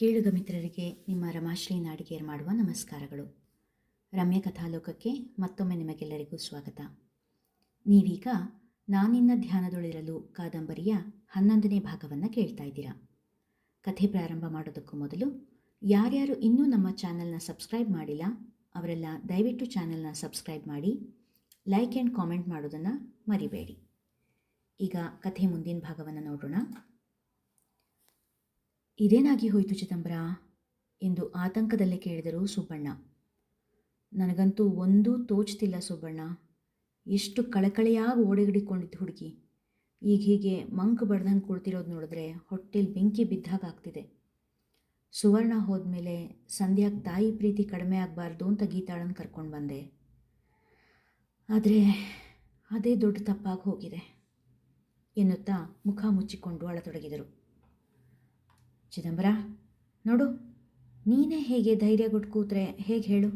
ಕೇಳುಗ ಮಿತ್ರರಿಗೆ ನಿಮ್ಮ ರಮಾಶ್ರೀ ನಾಡಿಗೇರ್ ಮಾಡುವ ನಮಸ್ಕಾರಗಳು. ರಮ್ಯ ಕಥಾಲೋಕಕ್ಕೆ ಮತ್ತೊಮ್ಮೆ ನಿಮಗೆಲ್ಲರಿಗೂ ಸ್ವಾಗತ. ನೀವೀಗ ನಾನಿನ್ನ ಧ್ಯಾನದೊಳಿರಲು ಕಾದಂಬರಿಯ ಹನ್ನೊಂದನೇ ಭಾಗವನ್ನು ಕೇಳ್ತಾ ಇದ್ದೀರಾ. ಕಥೆ ಪ್ರಾರಂಭ ಮಾಡೋದಕ್ಕೂ ಮೊದಲು ಯಾರ್ಯಾರು ಇನ್ನೂ ನಮ್ಮ ಚಾನಲ್ನ ಸಬ್ಸ್ಕ್ರೈಬ್ ಮಾಡಿಲ್ಲ, ಅವರೆಲ್ಲ ದಯವಿಟ್ಟು ಚಾನಲ್ನ ಸಬ್ಸ್ಕ್ರೈಬ್ ಮಾಡಿ, ಲೈಕ್ ಆ್ಯಂಡ್ ಕಾಮೆಂಟ್ ಮಾಡೋದನ್ನು ಮರಿಬೇಡಿ. ಈಗ ಕಥೆ ಮುಂದಿನ ಭಾಗವನ್ನು ನೋಡೋಣ. ಇದೇನಾಗಿ ಹೋಯಿತು ಚಿದಂಬರ? ಎಂದು ಆತಂಕದಲ್ಲಿ ಕೇಳಿದರು ಸುಬ್ಬಣ್ಣ. ನನಗಂತೂ ಒಂದೂ ತೋಚ್ತಿಲ್ಲ ಸುಬ್ಬಣ್ಣ. ಎಷ್ಟು ಕಳಕಳೆಯಾಗಿ ಓಡೆಗಿಡಿಕೊಂಡಿದ್ದು ಹುಡುಗಿ. ಈಗ ಹೀಗೆ ಮಂಕ್ ಬಡ್ದಂಗೆ ಕುಳ್ತಿರೋದು ನೋಡಿದ್ರೆ ಹೊಟ್ಟೆಲಿ ಬೆಂಕಿ ಬಿದ್ದಾಗ ಆಗ್ತಿದೆ. ಸುವರ್ಣ ಹೋದ್ಮೇಲೆ ಸಂಧ್ಯಾಗೆ ತಾಯಿ ಪ್ರೀತಿ ಕಡಿಮೆ ಆಗಬಾರ್ದು ಅಂತ ಗೀತಾಳನ್ನು ಕರ್ಕೊಂಡು ಬಂದೆ. ಆದರೆ ಅದೇ ದೊಡ್ಡ ತಪ್ಪಾಗಿ ಹೋಗಿದೆ ಎನ್ನುತ್ತಾ ಮುಖ ಮುಚ್ಚಿಕೊಂಡು ಅಳತೊಡಗಿದರು. ಚಿದಂಬರ, ನೋಡು, ನೀನೇ ಹೇಗೆ ಧೈರ್ಯ ಕೊಟ್ಟು ಕೂತ್ರೆ ಹೇಗೆ ಹೇಳು?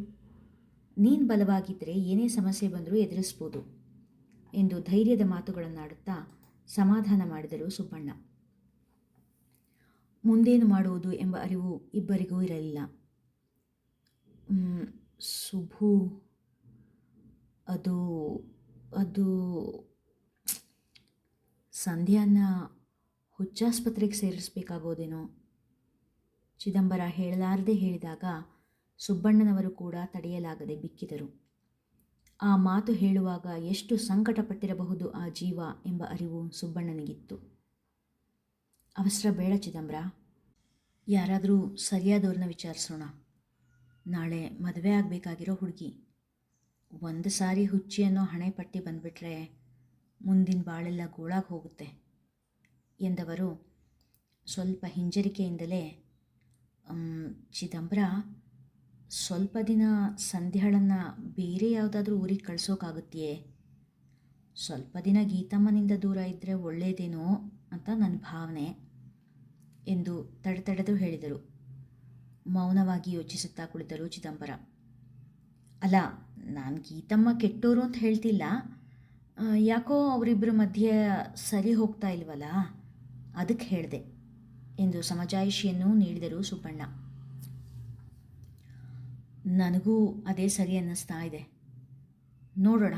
ನೀನು ಬಲವಾಗಿದ್ದರೆ ಏನೇ ಸಮಸ್ಯೆ ಬಂದರೂ ಎದುರಿಸ್ಬೋದು ಎಂದು ಧೈರ್ಯದ ಮಾತುಗಳನ್ನಾಡುತ್ತಾ ಸಮಾಧಾನ ಮಾಡಿದರು ಸುಬ್ಬಣ್ಣ. ಮುಂದೇನು ಮಾಡುವುದು ಎಂಬ ಅರಿವು ಇಬ್ಬರಿಗೂ ಇರಲಿಲ್ಲ. ಸುಭು, ಅದು ಅದು, ಸಂಧ್ಯಾನ ಹುಚ್ಚಾಸ್ಪತ್ರೆಗೆ ಸೇರಿಸಬೇಕಾಗೋದೇನೋ? ಚಿದಂಬರ ಹೇಳಲಾರದೆ ಹೇಳಿದಾಗ ಸುಬ್ಬಣ್ಣನವರು ಕೂಡ ತಡೆಯಲಾಗದೆ ಬಿಕ್ಕಿದರು. ಆ ಮಾತು ಹೇಳುವಾಗ ಎಷ್ಟು ಸಂಕಟಪಟ್ಟಿರಬಹುದು ಆ ಜೀವ ಎಂಬ ಅರಿವು ಸುಬ್ಬಣ್ಣನಿಗಿತ್ತು. ಅವಸರ ಬೇಡ ಚಿದಂಬರ ಯಾರಾದರೂ ಸರಿಯಾದವ್ರನ್ನ ವಿಚಾರಿಸೋಣ. ನಾಳೆ ಮದುವೆ ಆಗಬೇಕಾಗಿರೋ ಹುಡುಗಿ. ಒಂದು ಸಾರಿ ಹುಚ್ಚಿ ಅನ್ನೋ ಹಣೆ ಪಟ್ಟಿ ಬಂದುಬಿಟ್ರೆ ಮುಂದಿನ ಬಾಳೆಲ್ಲ ಗೋಳಾಗಿ ಹೋಗುತ್ತೆ ಎಂದವರು ಸ್ವಲ್ಪ ಹಿಂಜರಿಕೆಯಿಂದಲೇ "ಮ್, ಚಿದಂಬರ, ಸ್ವಲ್ಪ ದಿನ ಸಂಧ್ಯಾಳನ್ನು ಬೇರೆ ಯಾವುದಾದ್ರೂ ಊರಿಗೆ ಕಳ್ಸೋಕ್ಕಾಗುತ್ತೆಯೇ ಸ್ವಲ್ಪ ದಿನ ಗೀತಮ್ಮನಿಂದ ದೂರ ಇದ್ದರೆ ಒಳ್ಳೆಯದೇನೋ ಅಂತ ನನ್ನ ಭಾವನೆ ಎಂದು ತಡೆತಡೆದು ಹೇಳಿದರು. ಮೌನವಾಗಿ ಯೋಚಿಸುತ್ತಾ ಕುಳಿತರು ಚಿದಂಬರ. ಅಲ್ಲ, ನಾನು ಗೀತಮ್ಮ ಕೆಟ್ಟೋರು ಅಂತ ಹೇಳ್ತಿಲ್ಲ. ಯಾಕೋ ಅವರಿಬ್ಬರ ಮಧ್ಯೆ ಸರಿ ಹೋಗ್ತಾ ಇಲ್ವಲ್ಲ? ಅದಕ್ಕೆ ಹೇಳಿದೆ. ಎಂದು ಸಮಜಾಯಿಷಿಯನ್ನು ನೀಡಿದರು ಸುಬ್ಬಣ್ಣ. ನನಗೂ ಅದೇ ಸರಿ ಅನ್ನಿಸ್ತಾ ಇದೆ. ನೋಡೋಣ.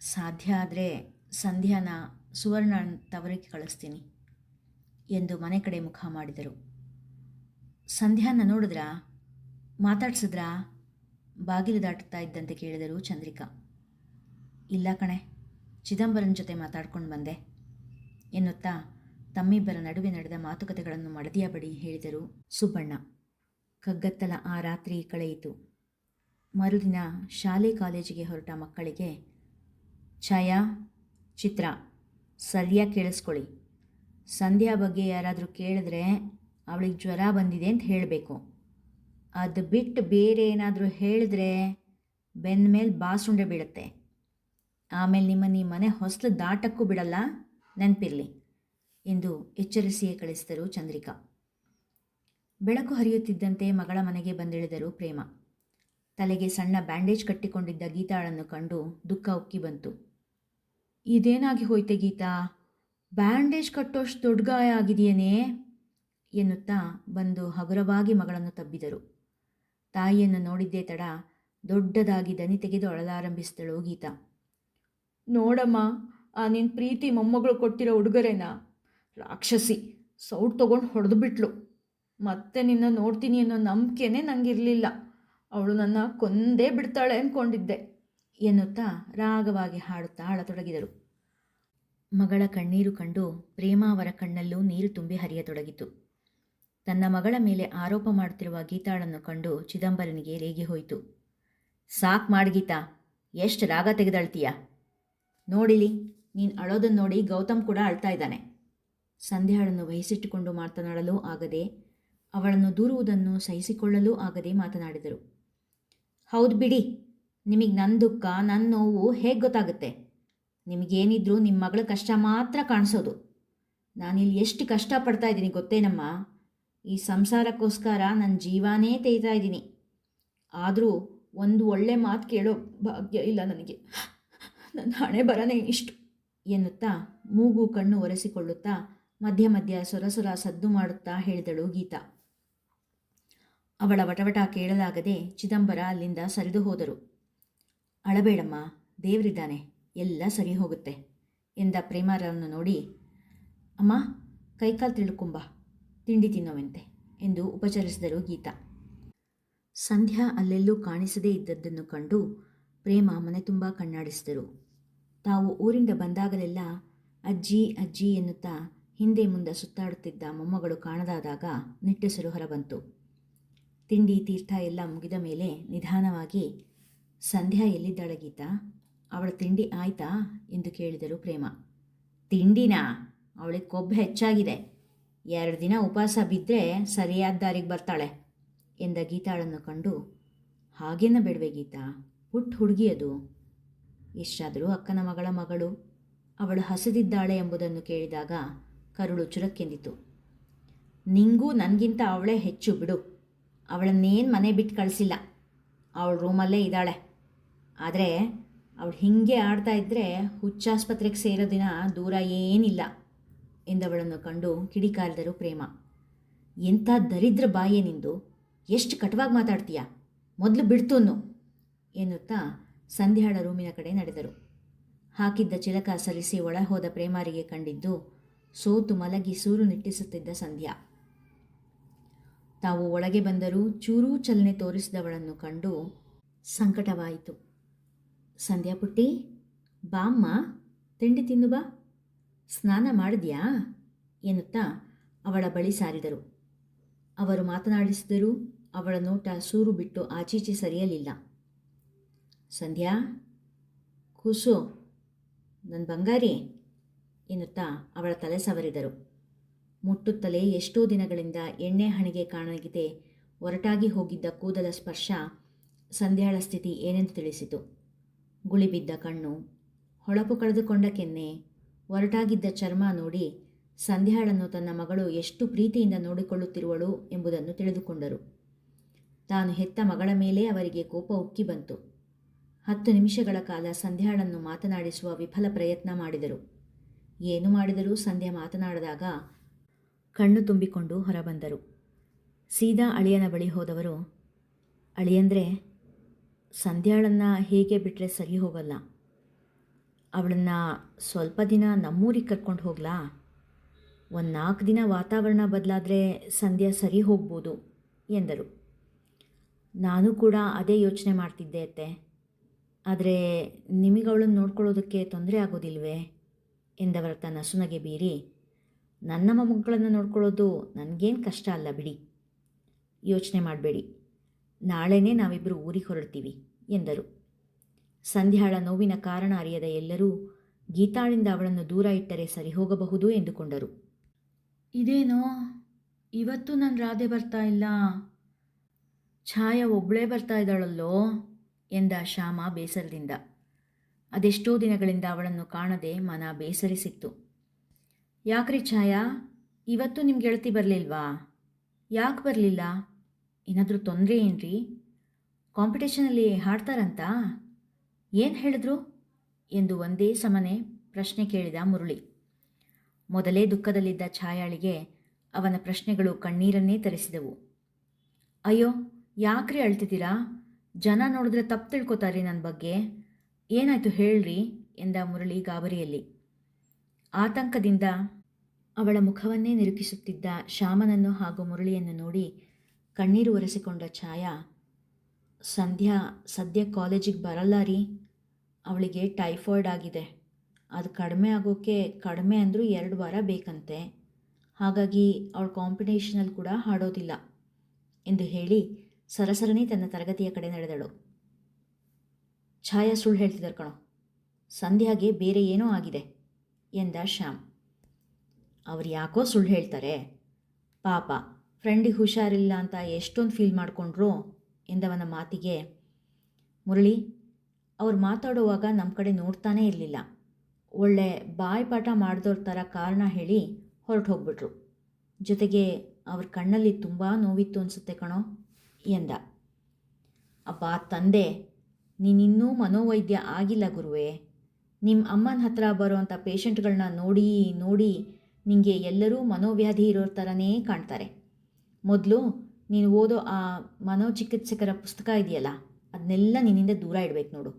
ಸಾಧ್ಯ ಆದರೆ ಸಂಧ್ಯಾನ ಸುವರ್ಣ ತವರಿಗೆ ಕಳಿಸ್ತೀನಿ ಎಂದು ಮನೆ ಕಡೆ ಮುಖ ಮಾಡಿದರು. ಸಂಧ್ಯಾನ ನೋಡಿದ್ರಾ? ಮಾತಾಡ್ಸಿದ್ರಾ? ಬಾಗಿಲು ದಾಟುತ್ತಾ ಇದ್ದಂತೆ ಕೇಳಿದರು ಚಂದ್ರಿಕಾ. ಇಲ್ಲ ಕಣೆ, ಚಿದಂಬರನ್ ಜೊತೆ ಮಾತಾಡ್ಕೊಂಡು ಬಂದೆ ಎನ್ನುತ್ತಾ ತಮ್ಮಿಬ್ಬರ ನಡುವೆ ನಡೆದ ಮಾತುಕತೆಗಳನ್ನು ಮಡದಿಯ ಬಳಿ ಹೇಳಿದರು ಸುಬ್ಬಣ್ಣ. ಕಗ್ಗತ್ತಲ ಆ ರಾತ್ರಿ ಕಳೆಯಿತು. ಮರುದಿನ ಶಾಲೆ ಕಾಲೇಜಿಗೆ ಹೊರಟ ಮಕ್ಕಳಿಗೆ, ಛಾಯಾ, ಚಿತ್ರ ಸರಿಯಾಗಿ ಕೇಳಿಸ್ಕೊಳ್ಳಿ. ಸಂಧ್ಯಾ ಬಗ್ಗೆ ಯಾರಾದರೂ ಕೇಳಿದ್ರೆ ಅವಳಿಗೆ ಜ್ವರ ಬಂದಿದೆ ಅಂತ ಹೇಳಬೇಕು. ಅದು ಬಿಟ್ಟು ಬೇರೆ ಏನಾದರೂ ಹೇಳಿದ್ರೆ ಬೆನ್ನ ಮೇಲೆ ಬಾಸುಂಡೆ ಬೀಳುತ್ತೆ. ಆಮೇಲೆ ನಿಮ್ಮನ್ನು ಈ ಮನೆ ಹೊಸಲು ದಾಟಕ್ಕೂ ಬಿಡಲ್ಲ. ನೆನಪಿರಲಿ. ಎಂದು ಎಚ್ಚರಿಸಿಯೇ ಕಳಿಸಿದರು ಚಂದ್ರಿಕಾ. ಬೆಳಕು ಹರಿಯುತ್ತಿದ್ದಂತೆ ಮಗಳ ಮನೆಗೆ ಬಂದಿಳಿದರು ಪ್ರೇಮ. ತಲೆಗೆ ಸಣ್ಣ ಬ್ಯಾಂಡೇಜ್ ಕಟ್ಟಿಕೊಂಡಿದ್ದ ಗೀತಾಳನ್ನು ಕಂಡು ದುಃಖ ಉಕ್ಕಿ ಬಂತು. ಇದೇನಾಗಿ ಹೋಯ್ತೆ ಗೀತಾ? ಬ್ಯಾಂಡೇಜ್ ಕಟ್ಟೋಷ್ಟು ದೊಡ್ಡ ಗಾಯ ಆಗಿದೆಯೇನೇ? ಎನ್ನುತ್ತಾ ಬಂದು ಹಗುರವಾಗಿ ಮಗಳನ್ನು ತಬ್ಬಿದರು. ತಾಯಿಯನ್ನು ನೋಡಿದ್ದೇ ತಡ ದೊಡ್ಡದಾಗಿ ದನಿ ತೆಗೆದು ಅಳಲಾರಂಭಿಸಿದಳು ಗೀತಾ. ನೋಡಮ್ಮ, ಆ ನಿನ್ನ ಪ್ರೀತಿ ಮೊಮ್ಮಗಳು ಕೊಟ್ಟಿರೋ ಉಡುಗೊರೆನ? ರಾಕ್ಷಸಿ, ಸೌಟ್ ತೊಗೊಂಡು ಹೊಡೆದು ಬಿಟ್ಲು. ಮತ್ತೆ ನಿನ್ನ ನೋಡ್ತೀನಿ ಅನ್ನೋ ನಂಬಿಕೆನೇ ನನಗಿರಲಿಲ್ಲ ಅವಳು ನನ್ನ ಕೊಂದೇ ಬಿಡ್ತಾಳೆ ಅಂದ್ಕೊಂಡಿದ್ದೆ ಎನ್ನುತ್ತಾ ರಾಗವಾಗಿ ಹಾಡುತ್ತಾ ಅಳತೊಡಗಿದರು ಮಗಳ ಕಣ್ಣೀರು ಕಂಡು ಪ್ರೇಮಾವರ ಕಣ್ಣಲ್ಲೂ ನೀರು ತುಂಬಿ ಹರಿಯತೊಡಗಿತು. ತನ್ನ ಮಗಳ ಮೇಲೆ ಆರೋಪ ಮಾಡುತ್ತಿರುವ ಗೀತಾಳನ್ನು ಕಂಡು ಚಿದಂಬರನಿಗೆ ರೇಗಿ ಹೋಯಿತು. ಸಾಕ್ ಮಾಡಿ ಗೀತಾ, ಎಷ್ಟು ರಾಗ ತೆಗೆದಳ್ತೀಯ? ನೋಡಿಲಿ, ನೀನು ಅಳೋದನ್ನು ನೋಡಿ ಗೌತಮ್ ಕೂಡ ಅಳ್ತಾ ಇದ್ದಾನೆ. ಸಂಧ್ಯಾಳನ್ನು ವಹಿಸಿಟ್ಟುಕೊಂಡು ಮಾತನಾಡಲು ಆಗದೆ ಅವಳನ್ನು ದೂರುವುದನ್ನು ಸಹಿಸಿಕೊಳ್ಳಲೂ ಆಗದೆ ಮಾತನಾಡಿದರು. ಹೌದು ಬಿಡಿ, ನಿಮಗೆ ನನ್ನ ದುಃಖ ನನ್ನ ನೋವು ಹೇಗೆ ಗೊತ್ತಾಗುತ್ತೆ? ನಿಮಗೇನಿದ್ರೂ ನಿಮ್ಮ ಮಗಳ ಕಷ್ಟ ಮಾತ್ರ ಕಾಣಿಸೋದು. ನಾನಿಲ್ಲಿ ಎಷ್ಟು ಕಷ್ಟಪಡ್ತಾ ಇದ್ದೀನಿ ಗೊತ್ತೇನಮ್ಮ? ಈ ಸಂಸಾರಕ್ಕೋಸ್ಕರ ನನ್ನ ಜೀವಾನೇ ತೆಯ್ತಾ ಇದ್ದೀನಿ. ಆದರೂ ಒಂದು ಒಳ್ಳೆ ಮಾತು ಕೇಳೋ ಭಾಗ್ಯ ಇಲ್ಲ ನನಗೆ. ನನ್ನ ಹಣೆ ಬರನೇ ಇಷ್ಟು ಎನ್ನುತ್ತಾ ಮೂಗು ಕಣ್ಣು ಒರೆಸಿಕೊಳ್ಳುತ್ತಾ ಮಧ್ಯ ಮಧ್ಯ ಸೊರಸೊರ ಸದ್ದು ಮಾಡುತ್ತಾ ಹೇಳಿದಳು ಗೀತಾ. ಅವಳ ವಟವಟ ಕೇಳಲಾಗದೆ ಚಿದಂಬರ ಅಲ್ಲಿಂದ ಸರಿದು ಹೋದರು. ಅಳಬೇಡಮ್ಮ, ದೇವರಿದ್ದಾನೆ, ಎಲ್ಲ ಸರಿ ಹೋಗುತ್ತೆ ಎಂದ ಪ್ರೇಮಾರನ್ನು ನೋಡಿ, ಅಮ್ಮ, ಕೈಕಾಲು ತಿಳ್ಕೊಂಬ ತಿಂಡಿ ತಿನ್ನೋವಂತೆ ಎಂದು ಉಪಚರಿಸಿದರು ಗೀತಾ. ಸಂಧ್ಯಾ ಅಲ್ಲೆಲ್ಲೂ ಕಾಣಿಸದೇ ಇದ್ದದ್ದನ್ನು ಕಂಡು ಪ್ರೇಮ ಮನೆ ತುಂಬ ಕಣ್ಣಾಡಿಸಿದರು. ತಾವು ಊರಿಂದ ಬಂದಾಗಲೆಲ್ಲ ಅಜ್ಜಿ ಅಜ್ಜಿ ಎನ್ನುತ್ತಾ ಹಿಂದೆ ಮುಂದೆ ಸುತ್ತಾಡುತ್ತಿದ್ದ ಮೊಮ್ಮಗಳು ಕಾಣದಾದಾಗ ನಿಟ್ಟೆಸರು ಹೊರಬಂತು. ತಿಂಡಿ, ತೀರ್ಥ ಎಲ್ಲ ಮುಗಿದ ಮೇಲೆ ನಿಧಾನವಾಗಿ, ಸಂಧ್ಯಾ ಎಲ್ಲಿದ್ದಾಳೆ ಗೀತಾ? ಅವಳ ತಿಂಡಿ ಆಯ್ತಾ? ಎಂದು ಕೇಳಿದರು ಪ್ರೇಮ. ತಿಂಡಿನಾ? ಅವಳಿಗೆ ಕೊಬ್ಬು ಹೆಚ್ಚಾಗಿದೆ. ಎರಡು ದಿನ ಉಪವಾಸ ಬಿದ್ದರೆ ಸರಿಯಾದ ದಾರಿಗೆ ಬರ್ತಾಳೆ, ಎಂದ ಗೀತಾಳನ್ನು ಕಂಡು, ಹಾಗೇನ ಬೇಡವೆ ಗೀತಾ? ಹುಟ್ಟು ಹುಡುಗಿ ಅದು ಎಷ್ಟಾದರೂ ಅಕ್ಕನ ಮಗಳ ಮಗಳು. ಅವಳು ಹಸಿದಿದ್ದಾಳೆ ಎಂಬುದನ್ನು ಕೇಳಿದಾಗ ಕರುಳು ಚುರಕ್ಕೆಂದಿತು ನಿಂಗೂ ನನಗಿಂತ ಅವಳೇ ಹೆಚ್ಚು ಬಿಡು. ಅವಳನ್ನೇನು ಮನೆ ಬಿಟ್ಟು ಕಳಿಸಿಲ್ಲ. ಅವಳು ರೂಮಲ್ಲೇ ಇದ್ದಾಳೆ. ಆದರೆ ಅವಳು ಹೀಗೆ ಆಡ್ತಾ ಇದ್ದರೆ ಹುಚ್ಚಾಸ್ಪತ್ರೆಗೆ ಸೇರೋ ದಿನ ದೂರ ಏನಿಲ್ಲ ಎಂದವಳನ್ನು ಕಂಡು ಕಿಡಿಕಾರಿದರು ಪ್ರೇಮ. ಎಂಥ ದರಿದ್ರ ಬಾಯೇ ನಿಂದು. ಎಷ್ಟು ಕಟವಾಗಿ ಮಾತಾಡ್ತೀಯ? ಮೊದಲು ಬಿಡ್ತುನು ಎನ್ನುತ್ತಾ ಸಂಧ್ಯಾಳ ರೂಮಿನ ಕಡೆ ನಡೆದರು. ಹಾಕಿದ್ದ ಚಿಲಕ ಸರಿಸಿ ಒಳಹೋದ ಪ್ರೇಮಾರಿಗೆ ಕಂಡಿದ್ದು ಸೋತು ಮಲಗಿ ಸೂರು ನಿಟ್ಟಿಸುತ್ತಿದ್ದ ಸಂಧ್ಯಾ. ತಾವು ಒಳಗೆ ಬಂದರೂ ಚೂರೂ ಚಲನೆ ತೋರಿಸಿದವಳನ್ನು ಕಂಡು ಸಂಕಟವಾಯಿತು. ಸಂಧ್ಯಾ ಪುಟ್ಟಿ ಬಾಮ್ಮ ತಿಂಡಿ ತಿನ್ನು ಬಾ. ಸ್ನಾನ ಮಾಡಿದ್ಯಾ? ಎನ್ನುತ್ತಾ ಅವಳ ಬಳಿ ಸಾರಿದರು. ಅವರು ಮಾತನಾಡಿಸಿದರೂ ಅವಳ ನೋಟ ಸೂರು ಬಿಟ್ಟು ಆಚೀಚೆ ಸರಿಯಲಿಲ್ಲ. ಸಂಧ್ಯಾ, ಕೂಸು ನನ್ನ ಬಂಗಾರಿ. ಎನ್ನುತ್ತಾ ಅವಳ ತಲೆ ಸವರಿದರು. ಮುಟ್ಟುತ್ತಲೇ ಎಷ್ಟೋ ದಿನಗಳಿಂದ ಎಣ್ಣೆ ಹಣಿಗೆ ಕಾಣಗಿದೆ ಒರಟಾಗಿ ಹೋಗಿದ್ದ ಕೂದಲ ಸ್ಪರ್ಶ ಸಂಧ್ಯಾಳ ಸ್ಥಿತಿ ಏನೆಂದು ತಿಳಿಸಿತು. ಗುಳಿಬಿದ್ದ ಕಣ್ಣು, ಹೊಳಪು ಕಳೆದುಕೊಂಡ ಕೆನ್ನೆ ಒರಟಾಗಿದ್ದ ಚರ್ಮ ನೋಡಿ ಸಂಧ್ಯಾಳನ್ನು ತನ್ನ ಮಗಳು ಎಷ್ಟು ಪ್ರೀತಿಯಿಂದ ನೋಡಿಕೊಳ್ಳುತ್ತಿರುವಳು ಎಂಬುದನ್ನು ತಿಳಿದುಕೊಂಡರು. ತಾನು ಹೆತ್ತ ಮಗಳ ಮೇಲೆ ಅವರಿಗೆ ಕೋಪ ಉಕ್ಕಿ ಬಂತು. ಹತ್ತು ನಿಮಿಷಗಳ ಕಾಲ ಸಂಧ್ಯಾಳನ್ನು ಮಾತನಾಡಿಸುವ ವಿಫಲ ಪ್ರಯತ್ನ ಮಾಡಿದರು. ಏನು ಮಾಡಿದರೂ ಸಂಧ್ಯಾ ಮಾತನಾಡಿದಾಗ ಕಣ್ಣು ತುಂಬಿಕೊಂಡು ಹೊರಬಂದರು. ಸೀದಾ ಅಳಿಯನ ಬಳಿ ಹೋದವರು, ಅಳಿಯಂದ್ರೆ, ಸಂಧ್ಯಾಳನ್ನು ಹೇಗೆ ಬಿಟ್ಟರೆ ಸರಿ ಹೋಗಲ್ಲ? ಅವಳನ್ನು ಸ್ವಲ್ಪ ದಿನ ನಮ್ಮೂರಿಗೆ ಕರ್ಕೊಂಡು ಹೋಗ್ಲಾ? ಒಂದು ನಾಲ್ಕು ದಿನ ವಾತಾವರಣ ಬದಲಾದರೆ ಸಂಧ್ಯಾ ಸರಿ ಹೋಗ್ಬೋದು, ಎಂದರು. ನಾನು ಕೂಡ ಅದೇ ಯೋಚನೆ ಮಾಡ್ತಿದ್ದೆ ಅತ್ತೆ. ಆದರೆ ನಿಮಗೆ ಅವಳನ್ನು ನೋಡ್ಕೊಳ್ಳೋದಕ್ಕೆ ತೊಂದರೆ ಆಗೋದಿಲ್ವೇ? ಎಂದವರ ತನ್ನ ಸುನಗೆ ಬೀರಿ, ನನ್ನ ಮೊಮ್ಮಗಳನ್ನು ನೋಡ್ಕೊಳ್ಳೋದು ನನಗೇನು ಕಷ್ಟ ಅಲ್ಲ ಬಿಡಿ. ಯೋಚನೆ ಮಾಡಬೇಡಿ. ನಾಳೆನೇ ನಾವಿಬ್ಬರು ಊರಿಗೆ ಹೊರಡ್ತೀವಿ, ಎಂದರು. ಸಂಧ್ಯಾಳ ನೋವಿನ ಕಾರಣ ಅರಿಯದ ಎಲ್ಲರೂ ಗೀತಾಳಿಂದ ಅವಳನ್ನು ದೂರ ಇಟ್ಟರೆ ಸರಿ ಹೋಗಬಹುದು ಎಂದುಕೊಂಡರು. ಇದೇನೋ? ಇವತ್ತು ನನ್ನ ರಾಧೆ ಬರ್ತಾ ಇಲ್ಲ. ಛಾಯಾ ಒಬ್ಬಳೇ ಬರ್ತಾ ಇದ್ದಾಳಲ್ಲೋ? ಎಂದ ಶ್ಯಾಮ ಬೇಸರದಿಂದ. ಅದೆಷ್ಟೋ ದಿನಗಳಿಂದ ಅವಳನ್ನು ಕಾಣದೆ ಮನ ಬೇಸರಿಸಿತ್ತು. ಯಾಕ್ರಿ ಛಾಯಾ, ಇವತ್ತು ನಿಮ್ಮ ಗೆಳತಿ ಬರಲಿಲ್ವಾ? ಯಾಕೆ ಬರಲಿಲ್ಲ? ಏನಾದರೂ ತೊಂದರೆ ಏನ್ರಿ? ಕಾಂಪಿಟೇಷನಲ್ಲಿ ಹಾಡ್ತಾರಂತ? ಏನು ಹೇಳಿದ್ರು? ಎಂದು ಒಂದೇ ಸಮನೆ ಪ್ರಶ್ನೆ ಕೇಳಿದ ಮುರುಳಿ. ಮೊದಲೇ ದುಃಖದಲ್ಲಿದ್ದ ಛಾಯಾಳಿಗೆ ಅವನ ಪ್ರಶ್ನೆಗಳು ಕಣ್ಣೀರನ್ನೇ ತರಿಸಿದವು. ಅಯ್ಯೋ, ಯಾಕ್ರಿ ಅಳ್ತಿದ್ದೀರಾ? ಜನ ನೋಡಿದ್ರೆ ತಪ್ಪು ತಿಳ್ಕೊತಾರೆ ನನ್ನ ಬಗ್ಗೆ. ಏನಾಯ್ತು ಹೇಳ್ರಿ ಎಂದ ಮುರಳಿ ಗಾಬರಿಯಲ್ಲಿ. ಆತಂಕದಿಂದ ಅವಳ ಮುಖವನ್ನೇ ನಿರೂಪಿಸುತ್ತಿದ್ದ ಶ್ಯಾಮನನ್ನು ಹಾಗೂ ಮುರಳಿಯನ್ನು ನೋಡಿ ಕಣ್ಣೀರು ಒರೆಸಿಕೊಂಡ ಛಾಯಾ, ಸಂಧ್ಯಾ, ಸದ್ಯ ಕಾಲೇಜಿಗೆ ಬರಲ್ಲ ರೀ. ಅವಳಿಗೆ ಟೈಫಾಯ್ಡ್ ಆಗಿದೆ. ಅದು ಕಡಿಮೆ ಆಗೋಕ್ಕೆ ಕಡಿಮೆ ಅಂದರೂ ಎರಡು ವಾರ ಬೇಕಂತೆ. ಹಾಗಾಗಿ ಅವಳು ಕಾಂಪಿಟೇಷನಲ್ಲಿ ಕೂಡ ಹಾಡೋದಿಲ್ಲ ಎಂದು ಹೇಳಿ ಸರಸರನೇ ತನ್ನ ತರಗತಿಯ ಕಡೆ ನಡೆದಳು. ಛಾಯಾ ಸುಳ್ಳು ಹೇಳ್ತಿದ್ದಾರೆ ಕಣೋ. ಸಂಧ್ಯಾಗೆ ಬೇರೆ ಏನೋ ಆಗಿದೆ ಎಂದ ಶ್ಯಾಮ್. ಅವ್ರು ಯಾಕೋ ಸುಳ್ಳು ಹೇಳ್ತಾರೆ? ಪಾಪ, ಫ್ರೆಂಡಿಗೆ ಹುಷಾರಿಲ್ಲ ಅಂತ ಎಷ್ಟೊಂದು ಫೀಲ್ ಮಾಡಿಕೊಂಡ್ರು ಎಂದವನ ಮಾತಿಗೆ, ಮುರಳಿ, ಅವ್ರು ಮಾತಾಡುವಾಗ ನಮ್ಮ ಕಡೆ ನೋಡ್ತಾನೇ ಇರಲಿಲ್ಲ. ಒಳ್ಳೆ ಬಾಯ್ಪಾಠ ಮಾಡಿದವ್ರ ಥರ ಕಾರಣ ಹೇಳಿ ಹೊರಟು ಹೋಗ್ಬಿಟ್ರು. ಜೊತೆಗೆ ಅವ್ರ ಕಣ್ಣಲ್ಲಿ ತುಂಬ ನೋವಿತ್ತು ಅನಿಸುತ್ತೆ ಕಣೋ ಎಂದ. ಅಬ್ಬಾ, ತಂದೆ ನೀನಿನ್ನೂ ಮನೋವೈದ್ಯ ಆಗಿಲ್ಲ ಗುರುವೇ. ನಿಮ್ಮ ಅಮ್ಮನ ಹತ್ರ ಬರೋವಂಥ ಪೇಷಂಟ್ಗಳನ್ನ ನೋಡಿ ನೋಡಿ ನಿಮಗೆ ಎಲ್ಲರೂ ಮನೋವ್ಯಾಧಿ ಇರೋ ಥರನೇ ಕಾಣ್ತಾರೆ. ಮೊದಲು ನೀನು ಓದೋ ಆ ಮನೋಚಿಕಿತ್ಸಕರ ಪುಸ್ತಕ ಇದೆಯಲ್ಲ ಅದನ್ನೆಲ್ಲ ನಿನ್ನಿಂದ ದೂರ ಇಡಬೇಕು ನೋಡು.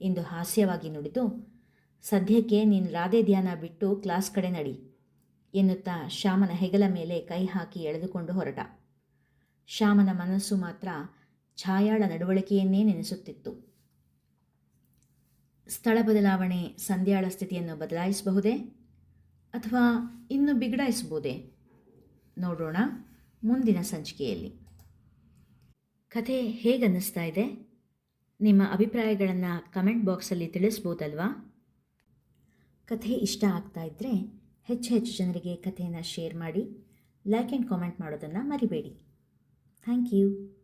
ಎಂದು ಹಾಸ್ಯವಾಗಿ ನುಡಿದು, ಸದ್ಯಕ್ಕೆ ನೀನು ರಾಧೆ ಧ್ಯಾನ ಬಿಟ್ಟು ಕ್ಲಾಸ್ ಕಡೆ ನಡಿ, ಎನ್ನುತ್ತಾ ಶ್ಯಾಮನ ಹೆಗಲ ಮೇಲೆ ಕೈ ಹಾಕಿ ಎಳೆದುಕೊಂಡು ಹೊರಟ. ಶ್ಯಾಮನ ಮನಸ್ಸು ಮಾತ್ರ ಛಾಯಾಳ ನಡವಳಿಕೆಯನ್ನೇ ನೆನೆಸುತ್ತಿತ್ತು. ಸ್ಥಳ ಬದಲಾವಣೆ, ಸಂಧ್ಯಾಳ ಸ್ಥಿತಿಯನ್ನು ಬದಲಾಯಿಸಬಹುದೇ ಅಥವಾ ಇನ್ನೂ ಬಿಗಡಾಯಿಸಬಹುದೇ? ನೋಡೋಣ ಮುಂದಿನ ಸಂಚಿಕೆಯಲ್ಲಿ. ಕಥೆ ಹೇಗನ್ನಿಸ್ತಾ ಇದೆ? ನಿಮ್ಮ ಅಭಿಪ್ರಾಯಗಳನ್ನು ಕಮೆಂಟ್ ಬಾಕ್ಸಲ್ಲಿ ತಿಳಿಸ್ಬೋದಲ್ವಾ? ಕಥೆ ಇಷ್ಟ ಆಗ್ತಾ ಇದ್ದರೆ ಹೆಚ್ಚು ಹೆಚ್ಚು ಜನರಿಗೆ ಕಥೆಯನ್ನು ಶೇರ್ ಮಾಡಿ, ಲೈಕ್ ಆ್ಯಂಡ್ ಕಾಮೆಂಟ್ ಮಾಡೋದನ್ನು ಮರಿಬೇಡಿ. Thank you.